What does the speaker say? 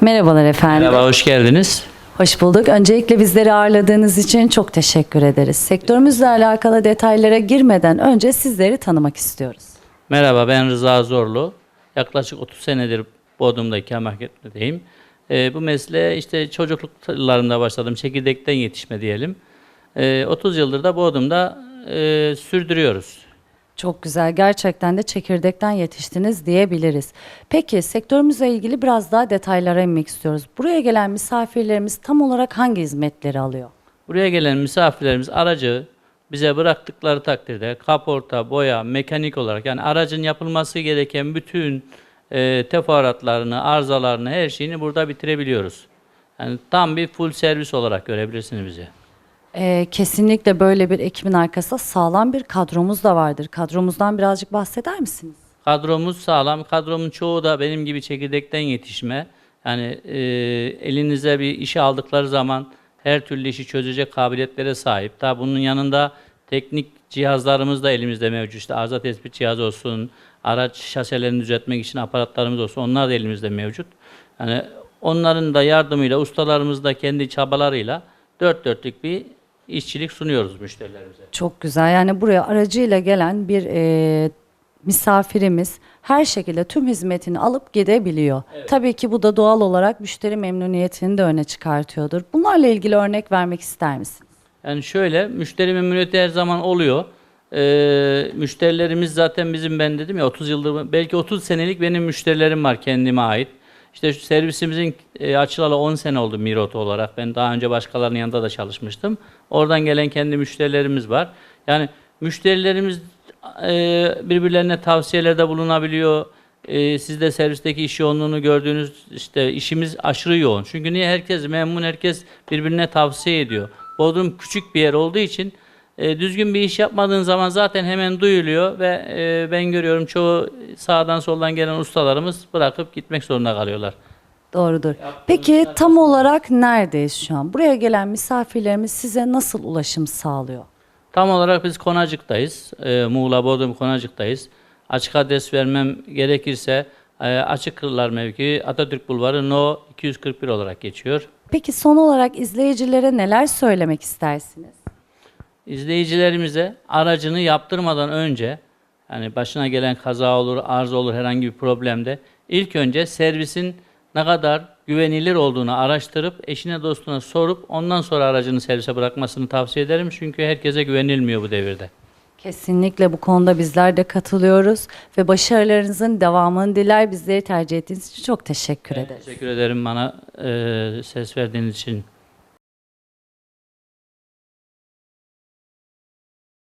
Merhabalar efendim. Merhaba, hoş geldiniz. Hoş bulduk. Öncelikle bizleri ağırladığınız için çok teşekkür ederiz. Sektörümüzle alakalı detaylara girmeden önce sizleri tanımak istiyoruz. Merhaba, ben Rıza Zorlu. Yaklaşık 30 senedir Bodrum'da ikamet etmedeyim. Ee, bu mesleğe işte çocukluk yıllarında başladım. Çekirdekten yetişme diyelim. Ee, 30 yıldır da Bodrum'da e, sürdürüyoruz. Çok güzel. Gerçekten de çekirdekten yetiştiniz diyebiliriz. Peki sektörümüzle ilgili biraz daha detaylara inmek istiyoruz. Buraya gelen misafirlerimiz tam olarak hangi hizmetleri alıyor? Buraya gelen misafirlerimiz aracı bize bıraktıkları takdirde kaporta, boya, mekanik olarak yani aracın yapılması gereken bütün e, teferruatlarını, arızalarını, her şeyini burada bitirebiliyoruz. Yani tam bir full servis olarak görebilirsiniz bizi. Ee, kesinlikle böyle bir ekibin arkasında sağlam bir kadromuz da vardır. Kadromuzdan birazcık bahseder misiniz? Kadromuz sağlam. Kadromun çoğu da benim gibi çekirdekten yetişme. Yani e, elinize bir işi aldıkları zaman her türlü işi çözecek kabiliyetlere sahip. Tabi bunun yanında teknik cihazlarımız da elimizde mevcut. İşte arıza tespit cihazı olsun, araç şaselerini düzeltmek için aparatlarımız olsun. Onlar da elimizde mevcut. Yani onların da yardımıyla, ustalarımız da kendi çabalarıyla dört dörtlük bir işçilik sunuyoruz müşterilerimize. Çok güzel. Yani buraya aracıyla gelen bir e, misafirimiz her şekilde tüm hizmetini alıp gidebiliyor. Tabii ki bu da doğal olarak müşteri memnuniyetini de öne çıkartıyordur. Bunlarla ilgili örnek vermek ister misiniz? Yani şöyle, müşteri memnuniyeti her zaman oluyor. Ee, müşterilerimiz zaten bizim ben dedim ya 30 yıldır, belki 30 senelik benim müşterilerim var kendime ait. İşte servisimizin e, açılalı 10 sene oldu Mirot olarak. Ben daha önce başkalarının yanında da çalışmıştım. Oradan gelen kendi müşterilerimiz var. Yani müşterilerimiz e, birbirlerine tavsiyelerde bulunabiliyor. E, siz de servisteki iş yoğunluğunu gördüğünüz işte işimiz aşırı yoğun. Çünkü niye herkes memnun, herkes birbirine tavsiye ediyor. Bodrum küçük bir yer olduğu için e, düzgün bir iş yapmadığın zaman zaten hemen duyuluyor ve e, ben görüyorum çoğu sağdan soldan gelen ustalarımız bırakıp gitmek zorunda kalıyorlar. Doğrudur. Peki tam olarak neredeyiz şu an? Buraya gelen misafirlerimiz size nasıl ulaşım sağlıyor? Tam olarak biz Konacık'tayız. E, Muğla Bodrum Konacık'tayız. Açık adres vermem gerekirse e, Açık Kırlar mevkii Atatürk Bulvarı No 241 olarak geçiyor. Peki son olarak izleyicilere neler söylemek istersiniz? İzleyicilerimize aracını yaptırmadan önce yani başına gelen kaza olur, arıza olur herhangi bir problemde ilk önce servisin ne kadar güvenilir olduğunu araştırıp eşine dostuna sorup ondan sonra aracını servise bırakmasını tavsiye ederim. Çünkü herkese güvenilmiyor bu devirde. Kesinlikle bu konuda bizler de katılıyoruz ve başarılarınızın devamını diler. Bizleri tercih ettiğiniz için çok teşekkür ederiz. Teşekkür ederim bana e, ses verdiğiniz için.